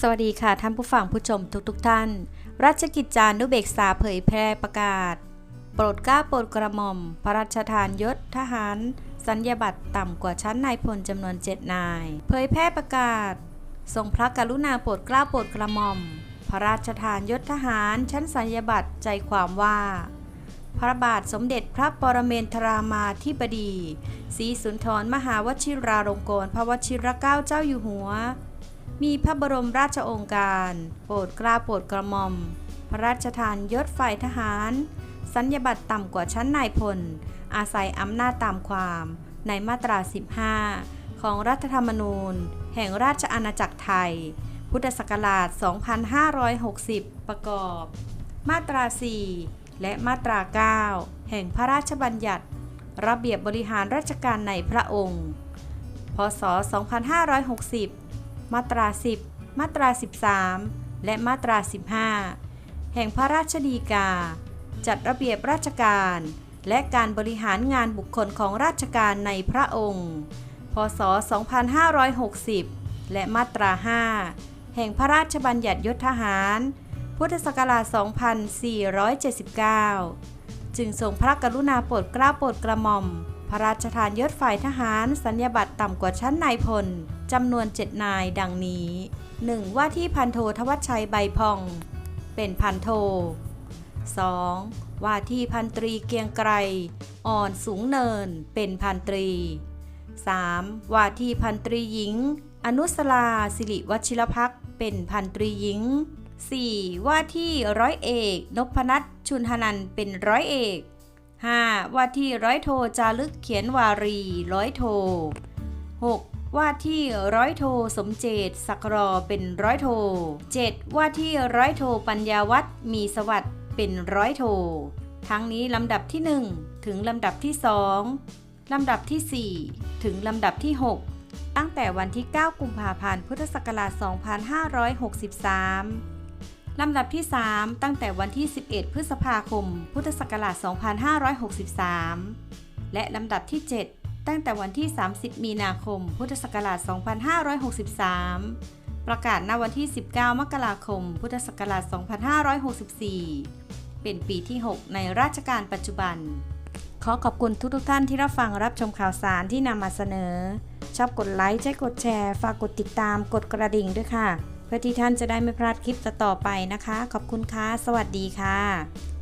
สวัสดีค่ะท่านผู้ฟังผู้ชมทุกๆทท่านราชกิจจานุเบกษาเผยแพร่ประกาศ โปรดเกล้าโปรดกระหม่อม พระราชทานยศทหาร สัญญาบัตรต่ำกว่าชั้นนายพลจำนวนเจ็ดนาย เผยแพร่ประกาศ ทรงพระกรุณาโปรดเกล้าโปรดกระหม่อม พระราชทานยศทหาร ชั้นสัญญาบัตรใจความว่า พระบาทสมเด็จพระปรเมนทรามาธิบดีศรีสุนทรมหาวชิราลงกรณ์พระวชิรเกล้าเจ้าอยู่หัว มีพระบรมราชโองการ โปรดกล้าโปรดกระหม่อม พระราชทานยศฝ่ายทหาร สัญญาบัตรต่ำกว่าชั้นนายพล อาศัยอำนาจตามความ ในมาตรา 15 ของรัฐธรรมนูญ แห่งราชอาณาจักรไทย พุทธศักราช 2560 ประกอบ มาตรา 4 และมาตรา 9 แห่งพระราชบัญญัติ ระเบียบบริหารราชการในพระองค์ พศ 2560 มาตรา 10 มาตรา 13 และมาตรา 15 แห่งพระราชดีกา จัดระเบียบราชการ และการบริหารงานบุคคลของราชการในพระองค์ พศ 2560 และมาตรา 5 แห่งพระราชบัญญัติยศทหาร พุทธศักราช 2479 จึงทรงพระกรุณาโปรดเกล้าโปรดกระหม่อม พระราชทานยศฝ่ายทหารสัญญาบัตรต่ำกว่าชั้นนายพลจำนวน 7 นายดังนี้ 1. ว่าที่พันโททวัชชัยใบพอง เป็นพันโท 2. ว่าที่พันตรีเกียงไกร อ่อนสูงเนิน เป็นพันตรี 3. ว่าที่พันตรีหญิง อนุสลาสิริวชิรพักเป็นพันตรีหญิง 4. ว่าที่ร้อยเอก นพนัทชุนหนันเป็นร้อยเอก 5. ว่าที่ร้อยโทจารึกเขียนวารีร้อยโท 6. ว่าที่ร้อยโทสมเจตสักรอเป็นร้อยโท 7. ว่าที่ร้อยโทปัญญาวัฒมีสวัสดิ์เป็นร้อยโท ทั้งนี้ลำดับที่ 1 ถึงลำดับที่ 2 ลำดับที่ 4 ถึงลำดับที่ 6 ตั้งแต่วันที่ 9 กุมภาพันธ์ พุทธศักราช 2563 ลำดับที่ 3 ตั้งแต่วันที่ 11 พฤษภาคม พุทธศักราช 2563 และลำดับที่ 7 ตั้งแต่วันที่ 30 มีนาคม พุทธศักราช 2563 ประกาศณวันที่ 19 มกราคม พุทธศักราช 2564 เป็นปีที่ 6 ในราชการปัจจุบัน ขอขอบคุณทุกๆท่านที่รับฟังรับชมข่าวสารที่นำมาเสนอ ชอบกดไลค์ใช้กดแชร์ ฝากกดติดตามกดกระดิ่งด้วยค่ะ เพื่อที่ท่านจะได้ไม่พลาดคลิปต่อๆไปนะคะ ขอบคุณค่ะ สวัสดีค่ะ